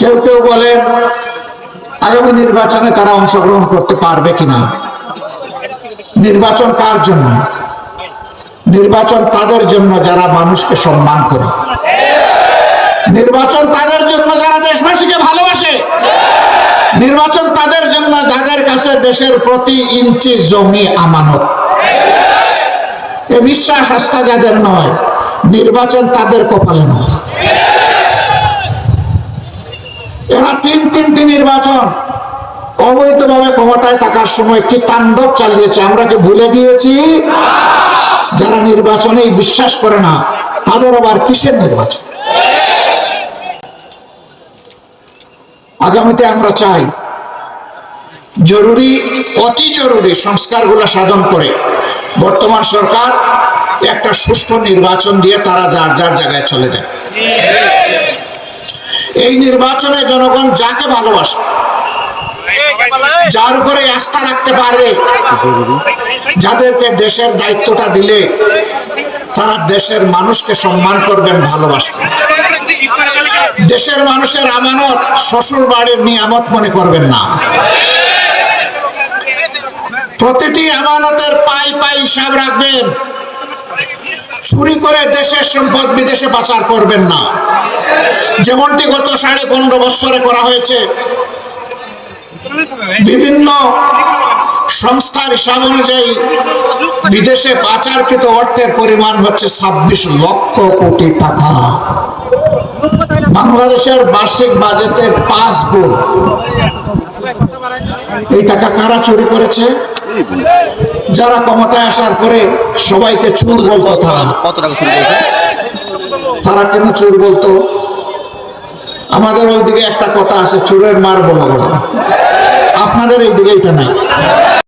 কেউ কেউ বলেন আগামী নির্বাচনে তারা অংশগ্রহণ করতে পারবে কিনা? নির্বাচন কার জন্য? নির্বাচন তাদের জন্য যারা মানুষকে সম্মান করে। নির্বাচন তাদের জন্য যারা দেশবাসীকে ভালোবাসে। নির্বাচন তাদের জন্য যাদের কাছে দেশের প্রতি ইঞ্চি জমি আমানত। এ বিশ্বাস আস্থা যাদের নয়, নির্বাচন তাদের কপালে নয়। এরা তিন তিনটি নির্বাচন। অবৈধভাবে ক্ষমতায় থাকার সময় কি তাণ্ডব চালিয়েছে? আমরা কি ভুলে গিয়েছি? যারা নির্বাচনেই বিশ্বাস করে না, তাদের আবার কিসের নির্বাচন? আগামীতে আমরা চাই জরুরি, অতি জরুরি সংস্কারগুলো সাধন করে। বর্তমান সরকার একটা সুষ্ঠু নির্বাচন দিয়ে তারা যার যার জায়গায় চলে যায়। এই নির্বাচনে জনগণ যাকে ভালোবাসে যার উপরে আস্থা রাখতে পারবে, যাদেরকে দেশের দায়িত্বটা দিলে তারা দেশের মানুষকে সম্মান করবেন, ভালোবাসবেন। দেশের মানুষের আমানত শ্বশুর বাড়ির নিয়ামত মনে করবেন না। প্রতিটি আমানতের পাই পাই হিসাব রাখবেন। চুরি করে দেশের সম্পদ বিদেশে পাচার করবেন না। যেমনটি গত সাড়ে পনেরো বছরে করা হয়েছে। বিভিন্ন সংস্থার হিসাব অনুযায়ী বিদেশে পাচারকৃত অর্থের পরিমাণ হচ্ছে ছাব্বিশ লক্ষ কোটি টাকা। বাংলাদেশের বার্ষিক বাজেটের পাঁচ গুণ। এই টাকা কারা চুরি করেছে? যারা ক্ষমতায় আসার পরে সবাইকে চুর বলতো তারা। কত টাকা শুরু তারা কেন চোর বলতো? আমাদের ওইদিকে একটা কথা আছে চোরের মার বলা বলা আপনাদের এইদিকে এটা নাই।